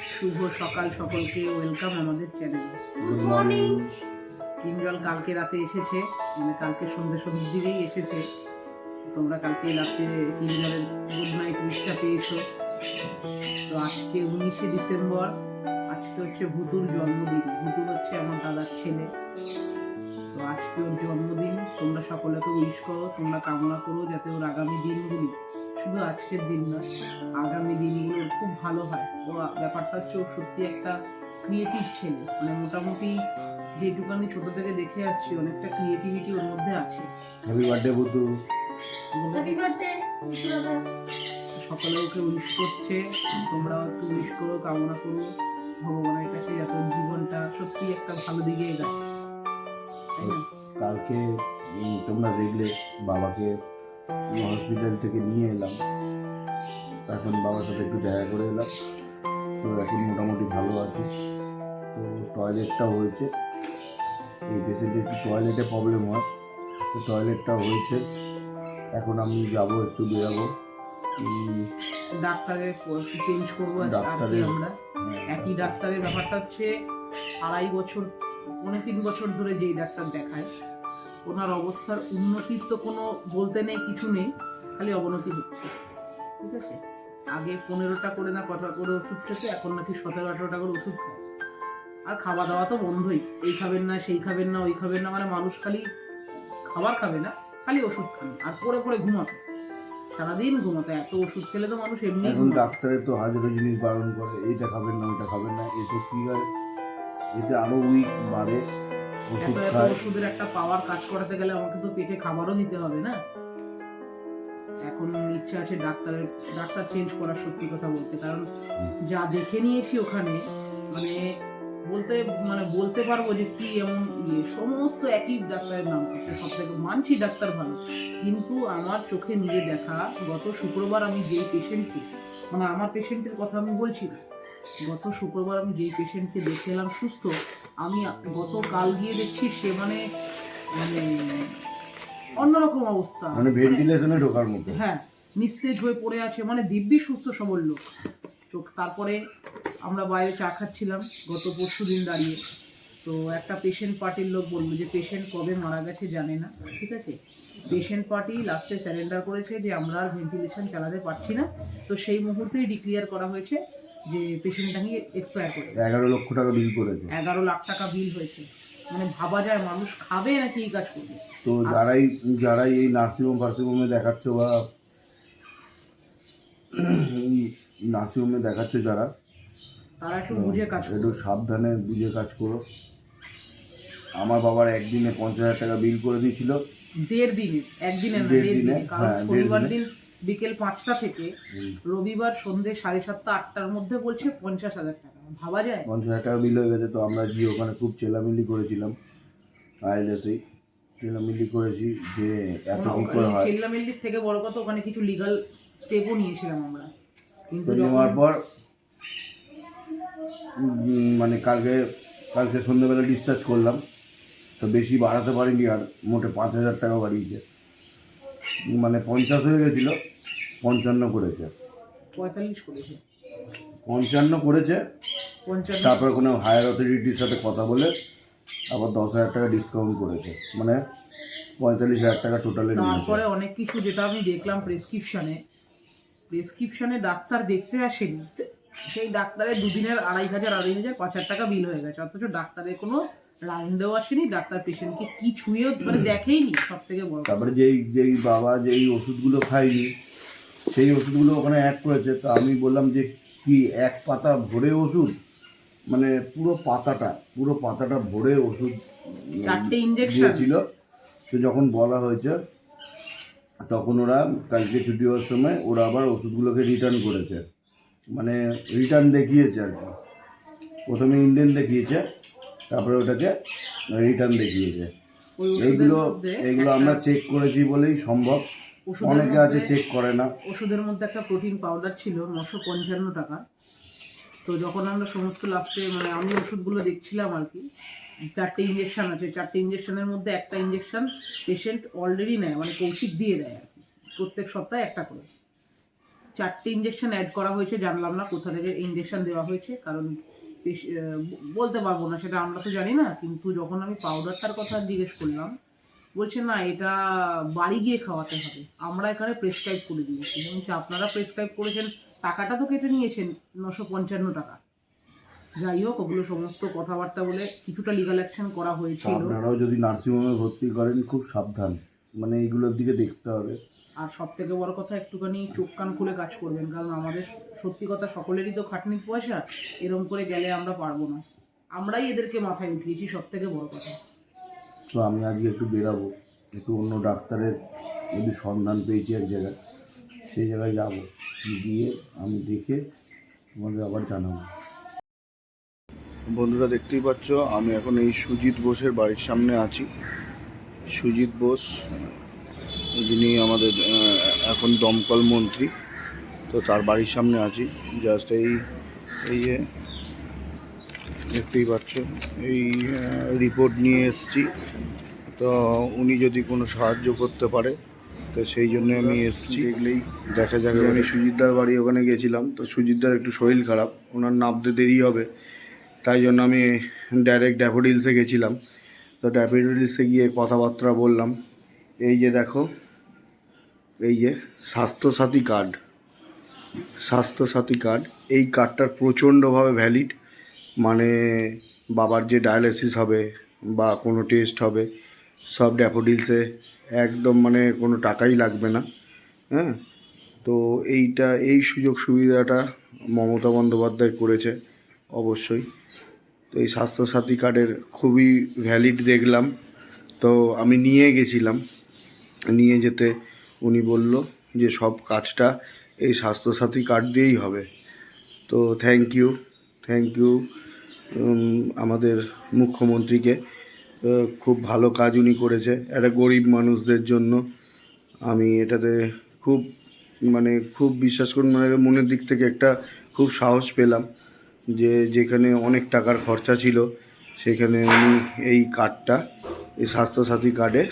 শুভ সকাল সকলকে ওয়েলকাম আমাদের চ্যানেলে গুড মর্নিং কিঞ্জল কালকে রাতে এসেছে মানে কালকে সন্ধ্যে সন্ধ্যের দিকেই এসেছে। তোমরা কালকে রাতে কিঞ্জলের গুড নাইট উইশটা পেয়েছ। তো আজকে উনিশে ডিসেম্বর আজকে হচ্ছে ভুতুর জন্মদিন। ভুতু হচ্ছে আমার দাদার ছেলে। তো আজকে ওর জন্মদিন তোমরা সকলেকে উইশ করো তোমরা কামনা করো যাতে ওর আগামী দিনগুলি শুধু আজকের দিন নয় আগামী দিনগুলো খুব ভালো হয়। ও ব্যাপারটা হচ্ছে ও সত্যি একটা ক্রিয়েটিভ ছেলে। মানে মোটামুটি যেটুকানি ছোট থেকে দেখে আসছি অনেকটা ক্রিয়েটিভিটি ওর মধ্যে আছে। হ্যাপি বার্থডে বুতু হ্যাপি সকলে ওকে উইশ করছে তোমরাও একটু উইশ করো কামনা করো। ভগবানের কাছে যাতে জীবনটা সত্যি একটা ভালো দিকে এগায়। তাই না? কালকে তোমরা দেখলে বাবাকে হসপিটাল থেকে নিয়ে এলাম। এখন বাবার সাথে একটু দেখা করে এলাম। তো এখন মোটামুটি ভালো আছে। তো টয়লেটটা হয়েছে। এই পেশেন্টের একটু টয়লেটে প্রবলেম হয়। তো টয়লেটটা হয়েছে। এখন আমি যাব একটু বেরাবো। ডাক্তারের চেঞ্জ করব ডাক্তারের- আমরা। একই ডাক্তারের ব্যাপারটা হচ্ছে আড়াই বছর পৌনে তিন বছর ধরে যেই ডাক্তার দেখায় ওনার অবস্থার উন্নতির তো কোনো বলতে নেই কিছু নেই খালি অবনতি হচ্ছে। ঠিক আছে? আগে পনেরোটা করে না কটা করে ওষুধ খেতে এখন নাকি সতেরো আঠেরোটা করে ওষুধ খায়। আর খাওয়া দাওয়া তো বন্ধই এই খাবেন না সেই খাবেন না ওই খাবেন না মানে মানুষ খালি খাবার খাবে না খালি ওষুধ খান আর পরে পরে ঘুমাতো। সারাদিন ঘুমাতে এত ওষুধ খেলে তো মানুষ এমনি এখন ডাক্তারের তো হাজারো জিনিস বারণ করে এইটা খাবেন না ওইটা খাবেন না এতে কি হয়? এতে আরও উইক বাড়ে। ওষুধ খায়। ওষুধের একটা পাওয়ার কাজ করাতে গেলে আমাকে তো পেটে খাবারও দিতে হবে না? এখন ইচ্ছা আছে ডাক্তারের ডাক্তার চেঞ্জ করার সত্যি কথা বলতে। কারণ যা দেখে নিয়েছি ওখানে মানে বলতে মানে বলতে পারব যে কি এমন ইয়ে সমস্ত একই ডাক্তারের নাম করছে সব থেকে মানছি ডাক্তার ভালো। কিন্তু আমার চোখে নিজে দেখা গত শুক্রবার আমি যেই পেশেন্টকে মানে আমার পেশেন্টের কথা আমি বলছি না গত শুক্রবার আমি যেই পেশেন্টকে দেখে এলাম সুস্থ আমি গত কাল গিয়ে দেখছি সে মানে মানে অন্যরকম অবস্থা। মানে ভেন্টিলেশনে ঢোকার মতো। হ্যাঁ নিস্তেজ হয়ে পড়ে আছে মানে দিব্যি সুস্থ সবল লোক। চোখ তারপরে আমরা বাইরে চা খাচ্ছিলাম গত পরশু দিন দাঁড়িয়ে। তো একটা পেশেন্ট পার্টির লোক বলল যে পেশেন্ট কবে মারা গেছে জানে না। ঠিক আছে? পেশেন্ট পার্টি লাস্টে স্যারেন্ডার করেছে যে আমরা আর ভেন্টিলেশন চালাতে পারছি না। তো সেই মুহূর্তেই ডিক্লিয়ার করা হয়েছে। যে পেশেন্টটা নিয়ে এক্সপায়ার করে এগারো লক্ষ টাকা বিল করেছে। এগারো লাখ টাকা বিল হয়েছে। মানে ভাবা যায় মানুষ খাবে নাকি এই কাজ করবে? তো যারাই যারাই এই নার্সিংহোম ফার্সিংহোমে দেখাচ্ছ বা নার্সিংহোমে দেখাচ্ছ যারা তারা একটু বুঝে কাজ একটু সাবধানে বুঝে কাজ করো। আমার বাবার একদিনে পঞ্চাশ হাজার টাকা বিল করে দিয়েছিল। দেড় দিনে একদিনে দেড় দিনে, হ্যাঁ, শনিবার দিনে। বিকেল পাঁচটা থেকে রবিবার সন্ধে সাড়ে সাতটা আটটার মধ্যে বলছে পঞ্চাশ হাজার টাকা। ভাবা যায়? পঞ্চাশ হাজার টাকা বিল হয়ে গেছে তো আমরা গিয়ে ওখানে খুব চেলামিলি করেছিলাম আইএলএসেই চেলামিলি করেছি যে এত কি করে হয়। চিল্লামিল্লির থেকে বড় কথা ওখানে কিছু লিগাল স্টেপও নিয়েছিলাম আমরা। কিন্তু নেওয়ার পর মানে কালকে কালকে সন্ধ্যেবেলা ডিসচার্জ করলাম তো বেশি বাড়াতে পারিনি আর মোটে পাঁচ হাজার টাকা বাড়িয়েছে। মানে পঞ্চাশ হয়ে গেছিল পঞ্চান্ন করেছে। পঁয়তাল্লিশ করেছে। পঞ্চান্ন করেছে তারপরে কোনো হায়ার অথরিটির সাথে কথা বলে আবার দশ হাজার টাকা ডিসকাউন্ট করেছে। মানে পঁয়তাল্লিশ হাজার টাকা টোটালে তারপরে অনেক কিছু যেটা আমি দেখলাম প্রেসক্রিপশনে প্রেসক্রিপশনে ডাক্তার দেখতে আসেনি। সেই ডাক্তারের দুদিনের আড়াই হাজার আড়াই হাজার পাঁচ হাজার টাকা বিল হয়ে গেছে। অথচ ডাক্তারের কোনো রাউন্ড দেওয়া আসেনি ডাক্তার পেশেন্টকে কি ছুঁয়েও মানে দেখেইনি সব থেকে বড় তারপরে যেই যেই বাবা যেই ওষুধগুলো খায়নি সেই ওষুধগুলো ওখানে অ্যাড করেছে তো আমি বললাম যে কি এক পাতা ভরে ওষুধ? মানে পুরো পাতাটা পুরো পাতাটা ভরে ওষুধ চারটে ইঞ্জেকশন দিয়েছিল। তো যখন বলা হয়েছে তখন ওরা কালকে ছুটি হওয়ার সময় ওরা আবার ওষুধগুলোকে রিটার্ন করেছে। মানে রিটার্ন দেখিয়েছে আর কি। প্রথমে ইন্ডিয়ান দেখিয়েছে তারপরে ওটাকে রিটার্ন দেখিয়েছে। এইগুলো এইগুলো আমরা চেক করেছি বলেই সম্ভব। অনেকে আছে চেক করে না। ওষুধের মধ্যে একটা প্রোটিন পাউডার ছিল নশো পঞ্চান্ন টাকা। তো যখন আমরা সমস্ত লাস্টে মানে আমি ওষুধগুলো দেখছিলাম আর কি চারটে ইঞ্জেকশন আছে। চারটে ইঞ্জেকশনের মধ্যে একটা ইঞ্জেকশান পেশেন্ট অলরেডি নেয় মানে কৌশিক দিয়ে দেয় আর কি। প্রত্যেক সপ্তাহে একটা করে। চারটে ইঞ্জেকশন অ্যাড করা হয়েছে জানলাম না কোথা থেকে ইঞ্জেকশন দেওয়া হয়েছে কারণ বলতে পারব না, সেটা আমরা তো জানি না, কিন্তু যখন আমি পাউডারটার কথা জিজ্ঞেস করলাম, বলছে, না, এটা বাড়ি গিয়ে খাওয়াতে হবে। আমরা এখানে প্রেসক্রাইব করে দিয়েছি। কি আপনারা প্রেসক্রাইব করেছেন, টাকাটা তো কেটে নিয়েছেন, নশো পঞ্চান্ন টাকা। যাই হোক, ওগুলো সমস্ত কথাবার্তা বলে কিছুটা লিগাল অ্যাকশন করা হয়েছিল। আপনারাও যদি নার্সিংহোমে ভর্তি করেন, খুব সাবধান। মানে এইগুলোর দিকে দেখতে হবে। আর সব থেকে বড় কথা একটুখানি চোখ কান খুলে কাজ করবেন কারণ আমাদের সত্যি কথা সকলেরই তো খাটনির পয়সা এরম করে গেলে আমরা পারব না। আমরাই এদেরকে মাথায় উঠিয়েছি সব থেকে বড় কথা। তো আমি আজকে একটু বেরাবো একটু অন্য ডাক্তারের যদি সন্ধান পেয়েছি এক জায়গায় সেই জায়গায় যাব। গিয়ে আমি দেখে তোমাদের আবার জানাব। বন্ধুরা দেখতেই পাচ্ছ আমি এখন এই সুজিত বোসের বাড়ির সামনে আছি। সুজিত বোস যিনি আমাদের এখন দমকল মন্ত্রী তো তার বাড়ির সামনে আছি। জাস্ট এই এই যে দেখতেই পাচ্ছ এই রিপোর্ট নিয়ে এসছি। তো উনি যদি কোনো সাহায্য করতে পারে তো সেই জন্য আমি এসছি। দেখলেই দেখা যাবে আমি সুজিতদার বাড়ি ওখানে গেছিলাম তো সুজিতদার একটু শরীর খারাপ ওনার নামতে দেরি হবে তাই জন্য আমি ডাইরেক্ট ড্যাফোডিলসে গেছিলাম। তো ড্যাফোডিলসে গিয়ে কথাবার্তা বললাম এই যে দেখো, এই যে স্বাস্থ্যসাথী কার্ড স্বাস্থ্যসাথী কার্ড এই কার্ডটার প্রচণ্ডভাবে ভ্যালিড মানে বাবার যে ডায়ালিসিস হবে বা কোনো টেস্ট হবে, সব ড্যাফোডিলসে একদম মানে কোনো টাকাই লাগবে না হ্যাঁ? তো এইটা, এই সুযোগ সুবিধাটা মমতা বন্দ্যোপাধ্যায় করেছে, অবশ্যই। তো এই স্বাস্থ্যসাথী কার্ডের খুবই ভ্যালিড দেখলাম, তো আমি নিয়ে গেছিলাম। নিয়ে যেতে উনি বলল যে সব কাজটা এই স্বাস্থ্যসাথী কার্ড দিয়েই হবে। তো থ্যাংক ইউ থ্যাংক ইউ আমাদের মুখ্যমন্ত্রীকে। খুব ভালো কাজ উনি করেছে। একটা গরিব মানুষদের জন্য আমি এটাতে খুব মানে খুব বিশ্বাস করুন মানে মনের দিক থেকে একটা খুব সাহস পেলাম যে যেখানে অনেক টাকার খরচা ছিল, সেখানে উনি এই কার্ডটা, এই স্বাস্থ্যসাথী কার্ডে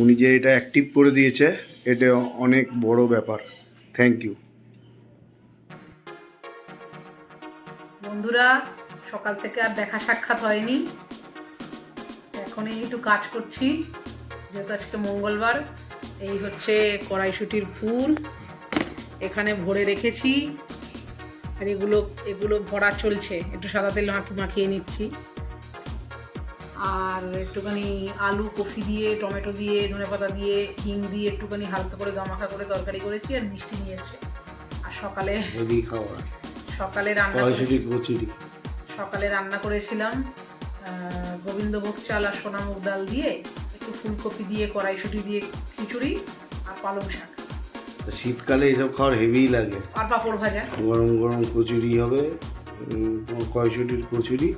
উনি যে এটা অ্যাক্টিভ করে দিয়েছে, এটা অনেক বড় ব্যাপার। থ্যাংক ইউ বন্ধুরা, সকাল থেকে আর দেখা সাক্ষাৎ হয়নি। এখন একটু কাজ করছি। যেহেতু আজকে মঙ্গলবার, এই হচ্ছে কড়াইশুটির ফুল। এখানে ভরে রেখেছি। আর এগুলো এগুলো ভরা চলছে। একটু সাদা তেল মাখি, মাখিয়ে নিচ্ছি। আর একটুখানি আলু কফি দিয়ে টমেটো দিয়ে ধনেপাতা দিয়ে হিং দিয়ে একটুখানি হালকা করে গামাখা করে তরকারি করেছি আর মিষ্টি নিয়েছে আর সকালে হেভি সকালে রান্না সকালে রান্না করেছিলাম গোবিন্দভোগ চাল আর সোনা মুগ ডাল দিয়ে একটু ফুলকপি দিয়ে কড়াইশুটি দিয়ে খিচুড়ি আর পালং শাক। তো শীতকালে এইসব খাওয়ার হেভিই লাগে। আর পাঁপড় ভাজা। গরম গরম কচুরি হবে কড়াইশুটির কচুরি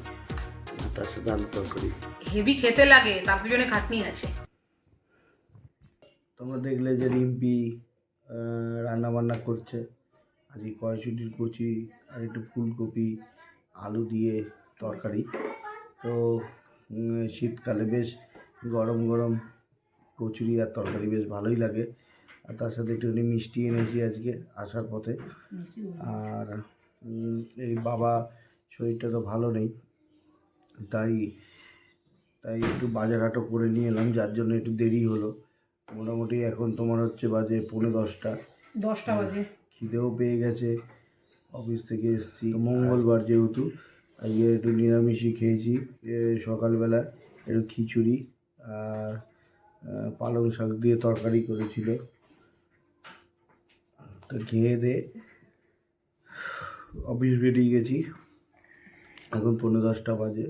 তার সাথে আলু তরকারি। হেভি খেতে লাগে তার পিছনে খাটনি আছে। তোমরা দেখলে যে রিম্পি রান্না বান্না করছে। আজকে কড়াইশুটির কচি আর একটু ফুলকপি আলু দিয়ে তরকারি। তো শীতকালে বেশ গরম গরম কচুরি আর তরকারি বেশ ভালোই লাগে। আর তার সাথে একটুখানি মিষ্টি এনেছি আজকে আসার পথে। আর এই বাবা শরীরটা তো ভালো নেই তাই তাই একটু বাজার হাটও করে নিয়ে এলাম যার জন্য একটু দেরি হলো। মোটামুটি এখন তোমার হচ্ছে বাজে পৌনে দশটা। দশটা বাজে। খিদেও পেয়ে গেছে অফিস থেকে এসেছি। মঙ্গলবার যেহেতু আজকে একটু নিরামিষই খেয়েছি। সকালবেলা একটু খিচুড়ি আর পালং শাক দিয়ে তরকারি করেছিল। তো খেয়ে দিয়ে অফিস বেরিয়ে গেছি। এখন পনেরো দশটা বাজে।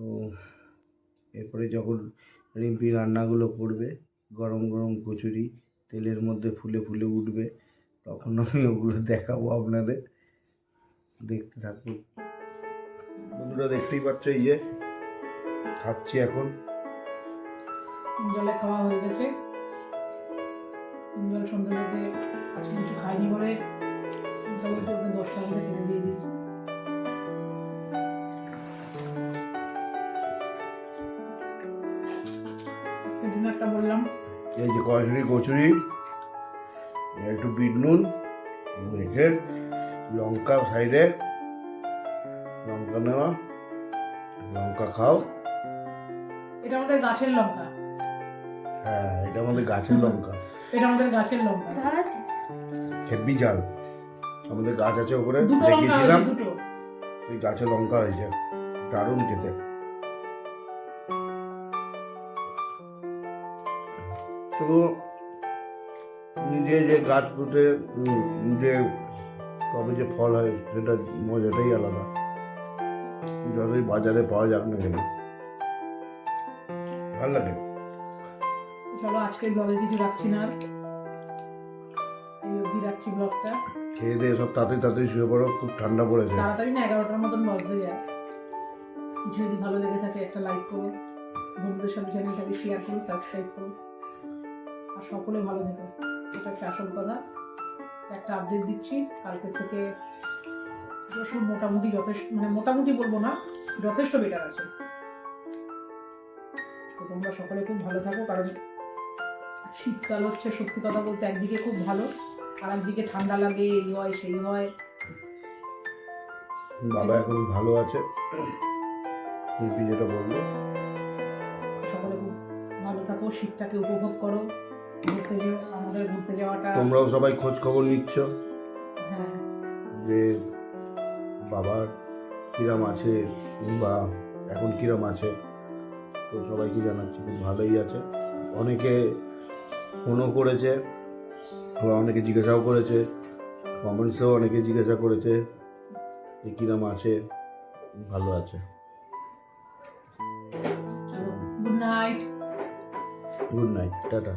তো এরপরে যখন রিম্পি রান্নাগুলো করবে, গরম গরম কচুরি তেলের মধ্যে ফুলে ফুলে উঠবে, তখন আমি ওগুলো দেখাবো আপনাদের। দেখতে থাকুন। বন্ধুরা দেখতেই পাচ্ছ এই যে, খাচ্ছি এখন। জলে খাওয়া হয়ে গেছে। জল সন্ধ্যা থেকে আজকে কিছু খাইনি বলে এই যে কড়াইশুটি কচুরি। একটু বিট নুন মেখে লঙ্কা সাইডে। লঙ্কা নেওয়া লঙ্কা খাও। এটা আমাদের গাছের লঙ্কা। হ্যাঁ এটা আমাদের গাছের লঙ্কা। এটা আমাদের গাছের লঙ্কা। হেভি ঝাল। আমাদের গাছ আছে ওপরে দেখিয়েছিলাম। হয়েছে দুটো। ওই গাছে লঙ্কা হয়েছে দারুণ খেতে। তো নিজে যে গাছ পুঁতে নিজে তবে যে ফল হয় সেটা মজাটাই আলাদা। যতই বাজারে পাওয়া যাক না কেন। ভালো লাগে? চলো আজকের ব্লগে কিছু রাখছি না এই অবধি রাখছি ব্লগটা খেয়ে দিয়ে সব তাড়াতাড়ি তাড়াতাড়ি শুয়ে পড়ো খুব ঠান্ডা পড়েছে। তাড়াতাড়ি না এগারোটার মতন বাজতে যায় কিছু যদি ভালো লেগে থাকে একটা লাইক করো। বন্ধুদের সাথে চ্যানেলটাকে শেয়ার করো সাবস্ক্রাইব করো। আর সকলে ভালো থেকো। এটা একটা আসল কথা। একটা আপডেট দিচ্ছি। কালকের থেকে রসুন মোটামুটি যথেষ্ট মানে মোটামুটি বলব না যথেষ্ট বেটার আছে। তো তোমরা সকলে খুব ভালো থাকো কারণ শীতকাল হচ্ছে সত্যি কথা বলতে একদিকে খুব ভালো আর একদিকে ঠান্ডা লাগে এই হয় সেই হয়। বাবা এখন ভালো আছে। যেটা বলল। সকলে খুব ভালো থাকো শীতটাকে উপভোগ করো। ঘুরতে যেও আমাদের ঘুরতে যাওয়াটা তোমরাও সবাই খোঁজ খবর নিচ্ছ? হ্যাঁ। যে বাবার কিরাম আছে বা এখন কিরাম আছে তো সবাইকে জানাচ্ছি খুব ভালোই আছে। অনেকে ফোনও করেছে আবার অনেকে জিজ্ঞাসাও করেছে কমেন্টসেও অনেকে জিজ্ঞাসা করেছে যে কিরাম আছে ভালো আছে। Good night good night tata.